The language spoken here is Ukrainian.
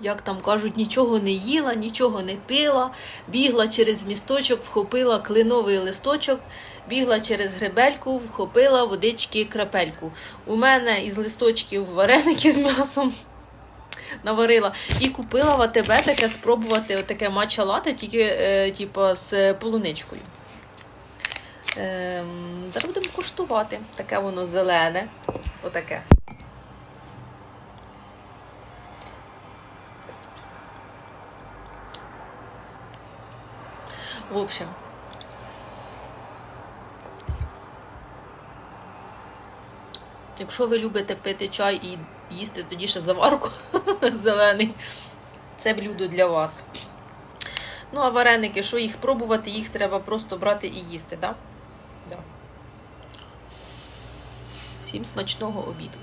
як там кажуть, нічого не їла, нічого не пила, бігла через місточок, вхопила клиновий листочок, бігла через гребельку, вхопила водички крапельку. У мене із листочків вареники з м'ясом наварила і купила в АТБ таке спробувати отаке матча лате, тільки е, типу, з полуничкою. Ем, зараз будемо куштувати. Таке воно зелене. Отаке. В общем. Якщо ви любите пити чай і їсти тоді ще заварку зелений, це блюдо для вас. Ну, а вареники, що їх пробувати, їх треба просто брати і їсти, так? Да? Да. Всім смачного обіду.